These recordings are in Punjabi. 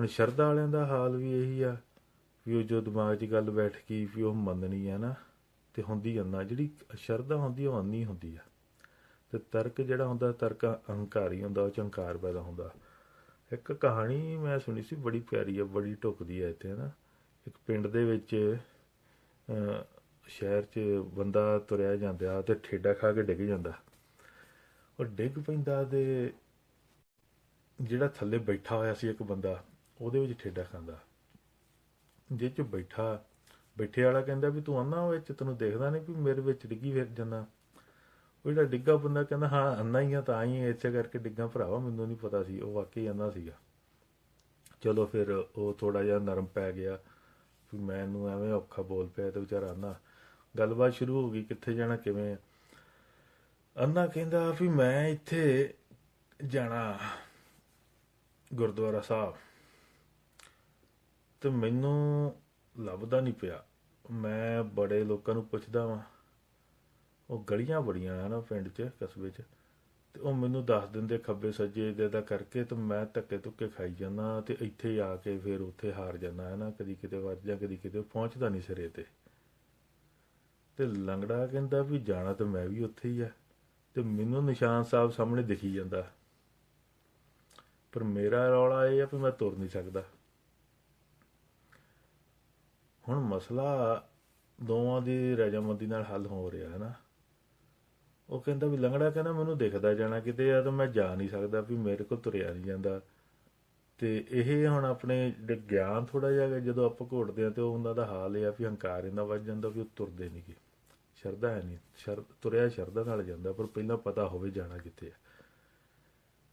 ਹੁਣ ਸ਼ਰਧਾ ਵਾਲਿਆਂ ਦਾ ਹਾਲ ਵੀ ਇਹੀ ਆ ਵੀ ਉਹ ਜੋ ਦਿਮਾਗ 'ਚ ਗੱਲ ਬੈਠ ਗਈ ਵੀ ਉਹ ਮੰਨਣੀ ਆ ਨਾ ਤੇ ਹੁੰਦੀ ਅੰਨਾ ਜਿਹੜੀ ਸ਼ਰਧਾ ਹੁੰਦੀ ਉਹ ਅੰਨੀ ਹੁੰਦੀ ਆ। ਤੇ ਤਰਕ ਜਿਹੜਾ ਹੁੰਦਾ ਤਰਕ ਅਹੰਕਾਰੀ ਹੁੰਦਾ ਉਹ ਚ ਹੰਕਾਰ ਪੈਦਾ ਹੁੰਦਾ। ਇੱਕ ਕਹਾਣੀ ਮੈਂ ਸੁਣੀ ਸੀ ਬੜੀ ਪਿਆਰੀ ਆ ਬੜੀ ਢੁਕਦੀ ਆ ਇੱਥੇ ਨਾ ਇੱਕ ਪਿੰਡ ਦੇ ਵਿੱਚ ਅਹ, ਸ਼ਹਿਰ 'ਚ ਬੰਦਾ ਤੁਰਿਆ ਜਾਂਦਾ ਤੇ ਠੇਡਾ ਖਾ ਕੇ ਡਿੱਗ ਜਾਂਦਾ। ਉਹ ਡਿੱਗ ਪੈਂਦਾ ਤੇ ਜਿਹੜਾ ਥੱਲੇ ਬੈਠਾ ਹੋਇਆ ਸੀ ਇੱਕ ਬੰਦਾ ਉਹਦੇ ਵਿੱਚ ਠੇਡਾ ਖਾਂਦਾ। ਜੇ ਚ ਬੈਠਾ, ਬੈਠੇ ਵਾਲਾ ਕਹਿੰਦਾ ਵੀ ਤੂੰ ਅੰਨਾ ਵਿੱਚ ਤੈਨੂੰ ਦੇਖਦਾ ਨਹੀਂ ਵੀ ਮੇਰੇ ਵਿੱਚ ਡਿੱਗੀ ਫਿਰ ਜਾਂਦਾ। ਉਹ ਜਿਹੜਾ ਡਿੱਗਾ ਬੰਦਾ ਕਹਿੰਦਾ, ਹਾਂ, ਅੰਨਾ ਹੀ ਆ, ਤਾਂ ਹੀ ਇੱਥੇ ਕਰਕੇ ਡਿੱਗਾ ਭਰਾਵਾ, ਮੈਨੂੰ ਨਹੀਂ ਪਤਾ ਸੀ, ਉਹ ਵਾਕਈ ਅੰਨਾ ਸੀਗਾ। ਚਲੋ ਫਿਰ ਉਹ ਥੋੜਾ ਜਿਹਾ ਨਰਮ ਪੈ ਗਿਆ, ਵੀ ਮੈਨੂੰ ਐਵੇਂ ਔਖਾ ਬੋਲ ਪਿਆ ਤੇ ਵਿਚਾਰਾ ਅੰਨਾ। ਗੱਲਬਾਤ ਸ਼ੁਰੂ ਹੋ ਗਈ, ਕਿੱਥੇ ਜਾਣਾ, ਕਿਵੇਂ? ਅੰਨਾ ਕਹਿੰਦਾ ਵੀ ਮੈਂ ਇੱਥੇ ਜਾਣਾ ਗੁਰਦੁਆਰਾ ਸਾਹਿਬ। ਤੇ ਮੈਨੂੰ ਲੱਭਦਾ ਨਹੀਂ ਪਿਆ। ਮੈਂ ਬੜੇ ਲੋਕਾਂ ਨੂੰ ਪੁੱਛਦਾ ਵਾਂ। ਉਹ ਗਲੀਆਂ ਬੜੀਆਂ ਆ ਨਾ ਪਿੰਡ 'ਚ, ਕਸਬੇ 'ਚ। ਤੇ ਉਹ ਮੈਨੂੰ ਦੱਸ ਦਿੰਦੇ ਖੱਬੇ ਸੱਜੇ ਦਾ ਕਰਕੇ ਤੇ ਮੈਂ ਧੱਕੇ ਧੁੱਕੇ ਖਾਈ ਜਾਂਦਾ ਤੇ ਇੱਥੇ ਆ ਕੇ ਫਿਰ ਉੱਥੇ ਹਾਰ ਜਾਂਦਾ, ਹੈ ਨਾ? ਕਦੀ ਕਿਤੇ ਵੱਜ ਜਾਂ ਕਦੀ ਕਿਤੇ ਪਹੁੰਚਦਾ ਨਹੀਂ ਸਿਰੇ ਤੇ। ਤੇ ਲੰਗੜਾ ਕਹਿੰਦਾ ਵੀ ਜਾਣਾ ਤੇ ਮੈਂ ਵੀ ਉੱਥੇ ਹੀ ਆ। ਤੇ ਮੈਨੂੰ ਨਿਸ਼ਾਨ ਸਾਹਿਬ ਸਾਹਮਣੇ ਦਿਖੀ ਜਾਂਦਾ। ਪਰ ਮੇਰਾ ਰੌਲਾ ਇਹ ਆ ਵੀ ਮੈਂ ਤੁਰ ਨਹੀਂ ਸਕਦਾ। ਹੁਣ ਮਸਲਾ ਦੋਵਾਂ ਦੀ ਰਜਾਮੰਦੀ ਨਾਲ ਹੱਲ ਹੋ ਰਿਹਾ ਹੈ ਨਾ। ਉਹ ਕਹਿੰਦਾ ਵੀ ਲੰਗੜਾ ਕਹਿੰਦਾ ਮੈਨੂੰ ਦਿਖਦਾ ਜਾਣਾ ਕਿਤੇ ਆ ਤਾਂ ਮੈਂ ਜਾ ਨਹੀਂ ਸਕਦਾ ਵੀ ਮੇਰੇ ਕੋਲ ਤੁਰਿਆ ਨਹੀਂ ਜਾਂਦਾ। ਤੇ ਇਹ ਹੁਣ ਆਪਣੇ ਗਿਆਨ ਥੋੜਾ ਜਿਹਾ ਜਦੋਂ ਆਪਾਂ ਘੋਟਦੇ ਆ ਤੇ ਉਹ ਉਹਨਾਂ ਦਾ ਹਾਲ ਇਹ ਆ ਵੀ ਹੰਕਾਰ ਇਹਨਾਂ ਵੱਜ ਜਾਂਦਾ ਵੀ ਉਹ ਤੁਰਦੇ ਨਹੀਂਗੇ ਸ਼ਰਧਾ ਹੈ ਨਹੀਂ, ਸ਼ਰ, ਤੁਰਿਆ ਸ਼ਰਧਾ ਨਾਲ ਜਾਂਦਾ, ਪਰ ਪਹਿਲਾਂ ਪਤਾ ਹੋਵੇ ਜਾਣਾ ਕਿੱਥੇ ਆ।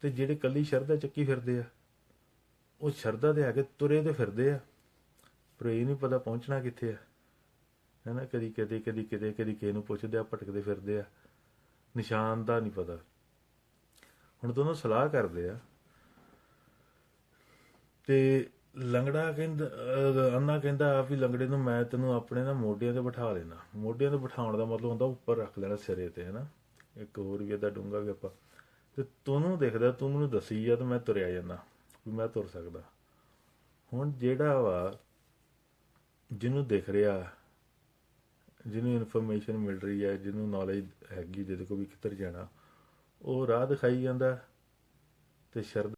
ਤੇ ਜਿਹੜੇ ਕੱਲੀ ਸ਼ਰਧਾ ਚੱਕੀ ਫਿਰਦੇ ਆ, ਉਹ ਸ਼ਰਧਾ ਦੇ ਆ ਕੇ ਤੁਰੇ ਤੇ ਫਿਰਦੇ ਆ। ਪਰ ਇਹ ਨਹੀਂ ਪਤਾ ਪਹੁੰਚਣਾ ਕਿੱਥੇ ਆ। ਹੈਨਾ ਕਦੀ ਕਦੇ ਕਦੀ ਕਿਤੇ, ਕਦੀ ਕਿਸੇ ਨੂੰ ਪੁੱਛਦੇ ਆ, ਭਟਕਦੇ ਫਿਰਦੇ ਆ। ਨਿਸ਼ਾਨ ਦਾ ਨਹੀਂ ਪਤਾ। ਹੁਣ ਦੋਨੋਂ ਸਲਾਹ ਕਰਦੇ ਆ। ਤੇ ਲੰਗੜਾ ਕਹਿੰਦਾ ਅੰਨਾ ਕਹਿੰਦਾ ਵੀ ਲੰਗੜੇ ਨੂੰ ਮੈਂ ਤੈਨੂੰ ਆਪਣੇ ਨਾ ਮੋਢਿਆਂ ਤੇ ਬਿਠਾ ਲੈਣਾ ਮੋਢਿਆਂ ਤੇ ਬਿਠਾਉਣ ਦਾ ਮਤਲਬ ਹੁੰਦਾ ਉੱਪਰ ਰੱਖ ਲੈਣਾ ਸਿਰੇ ਤੇ ਹੈਨਾ ਇੱਕ ਹੋਰ ਵੀ ਇਹਦਾ ਡੂੰਗਾ ਵੀ ਆਪਾਂ। ਤੇ ਤੂੰ ਦੇਖਦਾ, ਤੂੰ ਮੈਨੂੰ ਦੱਸੀ ਆ ਤੇ ਮੈਂ ਤੁਰਿਆ ਜਾਂਦਾ, ਵੀ ਮੈਂ ਤੁਰ ਸਕਦਾ। ਹੁਣ ਜਿਹੜਾ ਵਾ ਜਿਹਨੂੰ ਦਿਖ ਰਿਹਾ, ਜਿਹਨੂੰ ਇਨਫੋਰਮੇਸ਼ਨ ਮਿਲ ਰਹੀ ਹੈ, ਜਿਹਨੂੰ ਨੌਲੇਜ ਹੈਗੀ ਜਿਹਦੇ ਕੋਲ ਵੀ ਕਿੱਧਰ ਜਾਣਾ, ਉਹ ਰਾਹ ਦਿਖਾਈ ਜਾਂਦਾ ਤੇ ਸ਼ਰਧਾ